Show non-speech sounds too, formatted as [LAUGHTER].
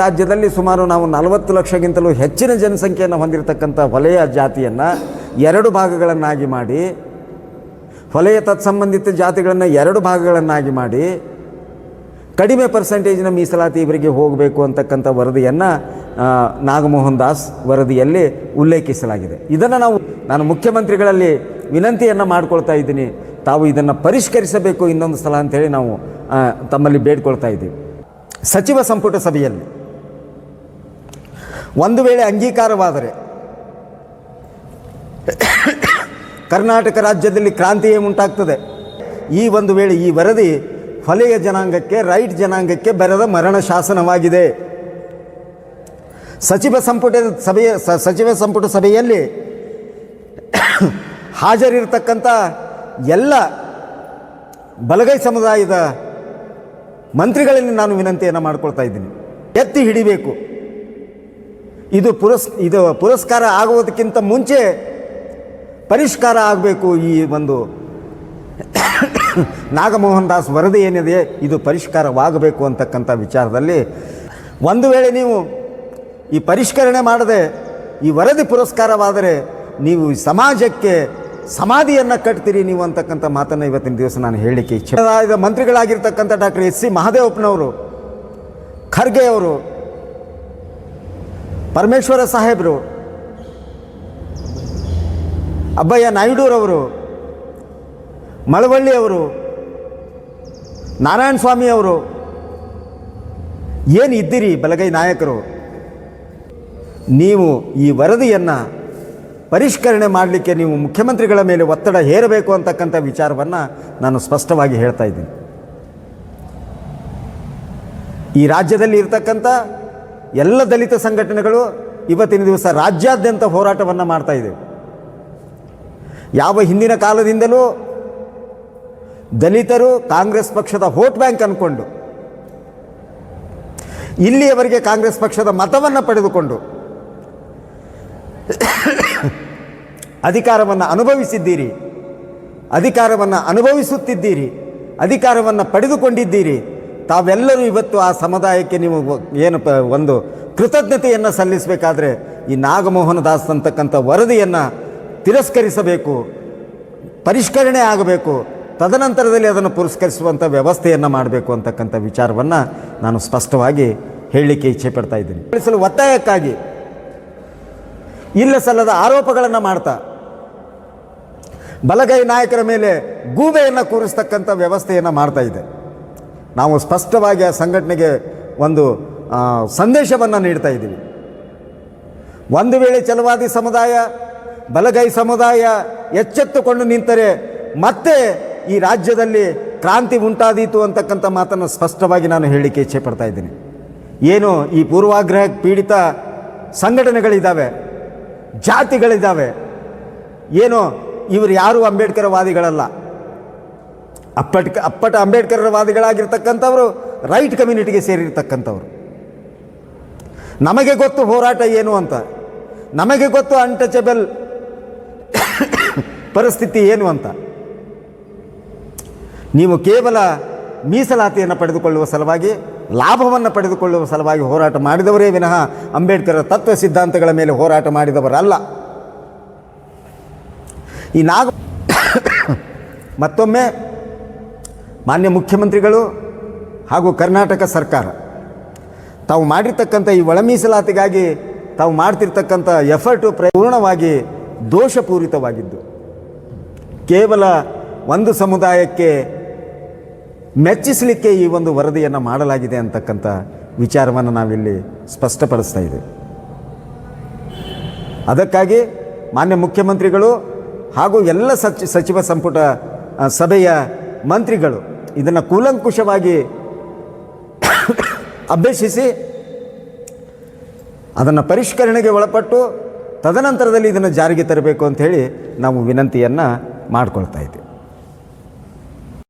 ರಾಜ್ಯದಲ್ಲಿ ಸುಮಾರು ನಾವು ನಲವತ್ತು ಲಕ್ಷಗಿಂತಲೂ ಹೆಚ್ಚಿನ ಜನಸಂಖ್ಯೆಯನ್ನು ಹೊಂದಿರತಕ್ಕಂಥ ವಲಯ ಜಾತಿಯನ್ನು ಎರಡು ಭಾಗಗಳನ್ನಾಗಿ ಮಾಡಿ, ವಲಯ ತತ್ಸಂಬಂಧಿತ ಜಾತಿಗಳನ್ನು ಎರಡು ಭಾಗಗಳನ್ನಾಗಿ ಮಾಡಿ, ಕಡಿಮೆ ಪರ್ಸೆಂಟೇಜಿನ ಮೀಸಲಾತಿ ಇವರಿಗೆ ಹೋಗಬೇಕು ಅಂತಕ್ಕಂಥ ವರದಿಯನ್ನು ನಾಗಮೋಹನ್ ದಾಸ್ ವರದಿಯಲ್ಲಿ ಉಲ್ಲೇಖಿಸಲಾಗಿದೆ. ಇದನ್ನು ನಾವು, ನಾನು ಮುಖ್ಯಮಂತ್ರಿಗಳಲ್ಲಿ ವಿನಂತಿಯನ್ನು ಮಾಡ್ಕೊಳ್ತಾ ಇದ್ದೀನಿ. ತಾವು ಇದನ್ನು ಪರಿಷ್ಕರಿಸಬೇಕು ಇನ್ನೊಂದು ಸಲ ಅಂತೇಳಿ ನಾವು ತಮ್ಮಲ್ಲಿ ಬೇಡ್ಕೊಳ್ತಾ ಇದ್ದೀವಿ. ಸಚಿವ ಸಂಪುಟ ಸಭೆಯಲ್ಲಿ ಒಂದು ವೇಳೆ ಅಂಗೀಕಾರವಾದರೆ ಕರ್ನಾಟಕ ರಾಜ್ಯದಲ್ಲಿ ಕ್ರಾಂತಿಯೇ ಉಂಟಾಗ್ತದೆ. ಈ ಒಂದು ವೇಳೆ ಈ ವರದಿ ಹೊಲೆಯ ಜನಾಂಗಕ್ಕೆ, ರೈಟ್ ಜನಾಂಗಕ್ಕೆ ಬರೆದ ಮರಣ ಶಾಸನವಾಗಿದೆ. ಸಚಿವ ಸಂಪುಟದ ಸಭೆಯ ಸಚಿವ ಸಂಪುಟ ಸಭೆಯಲ್ಲಿ ಹಾಜರಿರ್ತಕ್ಕಂಥ ಎಲ್ಲ ಬಲಗೈ ಸಮುದಾಯದ ಮಂತ್ರಿಗಳಲ್ಲಿ ನಾನು ವಿನಂತಿಯನ್ನು ಮಾಡ್ಕೊಳ್ತಾ ಇದ್ದೀನಿ. ಎತ್ತಿ ಹಿಡಿಬೇಕು. ಇದು ಪುರಸ್, ಇದು ಪುರಸ್ಕಾರ ಆಗುವುದಕ್ಕಿಂತ ಮುಂಚೆ ಪರಿಷ್ಕಾರ ಆಗಬೇಕು ಈ ಒಂದು ನಾಗಮೋಹನ್ ದಾಸ್ ವರದಿ ಏನಿದೆ ಇದು ಪರಿಷ್ಕಾರವಾಗಬೇಕು ಅಂತಕ್ಕಂಥ ವಿಚಾರದಲ್ಲಿ ಒಂದು ವೇಳೆ ನೀವು ಈ ಪರಿಷ್ಕರಣೆ ಮಾಡದೆ ಈ ವರದಿ ಪುರಸ್ಕಾರವಾದರೆ ನೀವು ಸಮಾಜಕ್ಕೆ ಸಮಾಧಿಯನ್ನು ಕಟ್ತೀರಿ ನೀವು ಅಂತಕ್ಕಂಥ ಮಾತನ್ನು ಇವತ್ತಿನ ದಿವಸ ನಾನು ಹೇಳಲಿಕ್ಕೆ ಇಚ್ಛೆ ಮಂತ್ರಿಗಳಾಗಿರ್ತಕ್ಕಂಥ ಡಾಕ್ಟರ್ ಎಸ್ ಸಿ ಮಹಾದೇವಪ್ಪನವರು, ಖರ್ಗೆ ಅವರು ಪರಮೇಶ್ವರ ಸಾಹೇಬರು, ಅಬ್ಬಯ್ಯ ನಾಯ್ಡೂರವರು ಮಳವಳ್ಳಿ ಅವರು ನಾರಾಯಣ ಸ್ವಾಮಿ ಅವರು, ಏನು ಇದ್ದೀರಿ ಬಲಗೈ ನಾಯಕರು? ನೀವು ಈ ವರದಿಯನ್ನು ಪರಿಷ್ಕರಣೆ ಮಾಡಲಿಕ್ಕೆ ನೀವು ಮುಖ್ಯಮಂತ್ರಿಗಳ ಮೇಲೆ ಒತ್ತಡ ಹೇರಬೇಕು ಅಂತಕ್ಕಂಥ ವಿಚಾರವನ್ನು ನಾನು ಸ್ಪಷ್ಟವಾಗಿ ಹೇಳ್ತಾ ಇದ್ದೀನಿ. ಈ ರಾಜ್ಯದಲ್ಲಿ ಇರ್ತಕ್ಕಂಥ ಎಲ್ಲ ದಲಿತ ಸಂಘಟನೆಗಳು ಇವತ್ತಿನ ದಿವಸ ರಾಜ್ಯಾದ್ಯಂತ ಹೋರಾಟವನ್ನು ಮಾಡ್ತಾ ಇದೆ. ಯಾವ ಹಿಂದಿನ ಕಾಲದಿಂದಲೂ ದಲಿತರು ಕಾಂಗ್ರೆಸ್ ಪಕ್ಷದ ವೋಟ್ ಬ್ಯಾಂಕ್ ಅಂದ್ಕೊಂಡು ಇಲ್ಲಿಯವರೆಗೆ ಕಾಂಗ್ರೆಸ್ ಪಕ್ಷದ ಮತವನ್ನು ಪಡೆದುಕೊಂಡು ಅಧಿಕಾರವನ್ನು ಅನುಭವಿಸಿದ್ದೀರಿ, ಅಧಿಕಾರವನ್ನು ಅನುಭವಿಸುತ್ತಿದ್ದೀರಿ, ಅಧಿಕಾರವನ್ನು ಪಡೆದುಕೊಂಡಿದ್ದೀರಿ. ತಾವೆಲ್ಲರೂ ಇವತ್ತು ಆ ಸಮುದಾಯಕ್ಕೆ ನೀವು ಏನು ಒಂದು ಕೃತಜ್ಞತೆಯನ್ನು ಸಲ್ಲಿಸಬೇಕಾದ್ರೆ ಈ ನಾಗಮೋಹನ ದಾಸ್ ಅಂತಕ್ಕಂಥ ವರದಿಯನ್ನು ತಿರಸ್ಕರಿಸಬೇಕು, ಪರಿಷ್ಕರಣೆ ಆಗಬೇಕು, ತದನಂತರದಲ್ಲಿ ಅದನ್ನು ಪುರಸ್ಕರಿಸುವಂಥ ವ್ಯವಸ್ಥೆಯನ್ನು ಮಾಡಬೇಕು ಅಂತಕ್ಕಂಥ ವಿಚಾರವನ್ನು ನಾನು ಸ್ಪಷ್ಟವಾಗಿ ಹೇಳಲಿಕ್ಕೆ ಇಚ್ಛೆ ಪಡ್ತಾ ಇದ್ದೀನಿ. ಕಳಿಸಲು ಒತ್ತಾಯಕ್ಕಾಗಿ ಇಲ್ಲ ಸಲ್ಲದ ಆರೋಪಗಳನ್ನು ಮಾಡ್ತಾ, ಬಲಗೈ ನಾಯಕರ ಮೇಲೆ ಗೂಬೆಯನ್ನು ಕೂರಿಸ್ತಕ್ಕಂಥ ವ್ಯವಸ್ಥೆಯನ್ನು ಮಾಡ್ತಾ ಇದೆ ನಾವು ಸ್ಪಷ್ಟವಾಗಿ ಆ ಸಂಘಟನೆಗೆ ಒಂದು ಸಂದೇಶವನ್ನು ನೀಡ್ತಾ ಇದ್ದೀವಿ. ಒಂದು ವೇಳೆ ಚಲವಾದಿ ಸಮುದಾಯ, ಬಲಗೈ ಸಮುದಾಯ ಎಚ್ಚೆತ್ತುಕೊಂಡು ನಿಂತರೆ ಮತ್ತೆ ಈ ರಾಜ್ಯದಲ್ಲಿ ಕ್ರಾಂತಿ ಉಂಟಾದೀತು ಅಂತಕ್ಕಂಥ ಮಾತನ್ನು ಸ್ಪಷ್ಟವಾಗಿ ನಾನು ಹೇಳಲಿಕ್ಕೆ ಇಚ್ಛೆ ಪಡ್ತಾ ಇದ್ದೀನಿ. ಏನು ಈ ಪೂರ್ವಾಗ್ರಹ ಪೀಡಿತ ಸಂಘಟನೆಗಳಿದ್ದಾವೆ, ಜಾತಿಗಳಿದ್ದಾವೆ, ಏನು ಇವರು ಯಾರೂ ಅಂಬೇಡ್ಕರ್ ವಾದಿಗಳಲ್ಲ ಅಪ್ಪಟ್ ಅಪ್ಪಟ ಅಂಬೇಡ್ಕರ್ ವಾದಿಗಳಾಗಿರ್ತಕ್ಕಂಥವರು ರೈಟ್ ಕಮ್ಯುನಿಟಿಗೆ ಸೇರಿರ್ತಕ್ಕಂಥವ್ರು. ನಮಗೆ ಗೊತ್ತು ಹೋರಾಟ ಏನು ಅಂತ. ನಮಗೆ ಗೊತ್ತು ಅನ್ಟಚಬಲ್ [COUGHS] ಪರಿಸ್ಥಿತಿ ಏನು ಅಂತ. ನೀವು ಕೇವಲ ಮೀಸಲಾತಿಯನ್ನು ಪಡೆದುಕೊಳ್ಳುವ ಸಲುವಾಗಿ, ಲಾಭವನ್ನು ಪಡೆದುಕೊಳ್ಳುವ ಸಲುವಾಗಿ ಹೋರಾಟ ಮಾಡಿದವರೇ ವಿನಃ ಅಂಬೇಡ್ಕರ್ ತತ್ವ ಸಿದ್ಧಾಂತಗಳ ಮೇಲೆ ಹೋರಾಟ ಮಾಡಿದವರಲ್ಲ. ಈ ನಾಗ [COUGHS] ಮತ್ತೊಮ್ಮೆ ಮಾನ್ಯ ಮುಖ್ಯಮಂತ್ರಿಗಳು ಹಾಗೂ ಕರ್ನಾಟಕ ಸರ್ಕಾರ, ತಾವು ಮಾಡಿರ್ತಕ್ಕಂಥ ಈ ಒಳ ಮೀಸಲಾತಿಗಾಗಿ ತಾವು ಮಾಡ್ತಿರ್ತಕ್ಕಂಥ ಎಫರ್ಟು ಪೂರ್ಣವಾಗಿ ದೋಷಪೂರಿತವಾಗಿದ್ದು, ಕೇವಲ ಒಂದು ಸಮುದಾಯಕ್ಕೆ ಮೆಚ್ಚಿಸಲಿಕ್ಕೆ ಈ ಒಂದು ವರದಿಯನ್ನು ಮಾಡಲಾಗಿದೆ ಅಂತಕ್ಕಂಥ ವಿಚಾರವನ್ನು ನಾವಿಲ್ಲಿ ಸ್ಪಷ್ಟಪಡಿಸ್ತಾ ಇದ್ದೇವೆ. ಅದಕ್ಕಾಗಿ ಮಾನ್ಯ ಮುಖ್ಯಮಂತ್ರಿಗಳು ಹಾಗೂ ಎಲ್ಲ ಸಚಿ ಸಚಿವ ಸಂಪುಟ ಸಭೆಯ ಮಂತ್ರಿಗಳು ಇದನ್ನು ಕೂಲಂಕುಷವಾಗಿ ಅಭ್ಯಸಿಸಿ ಅದನ್ನು ಪರಿಷ್ಕರಣೆಗೆ ಒಳಪಟ್ಟು ತದನಂತರದಲ್ಲಿ ಇದನ್ನು ಜಾರಿಗೆ ತರಬೇಕು ಅಂಥೇಳಿ ನಾವು ವಿನಂತಿಯನ್ನು ಮಾಡ್ಕೊಳ್ತಾ ಇದ್ದೀವಿ.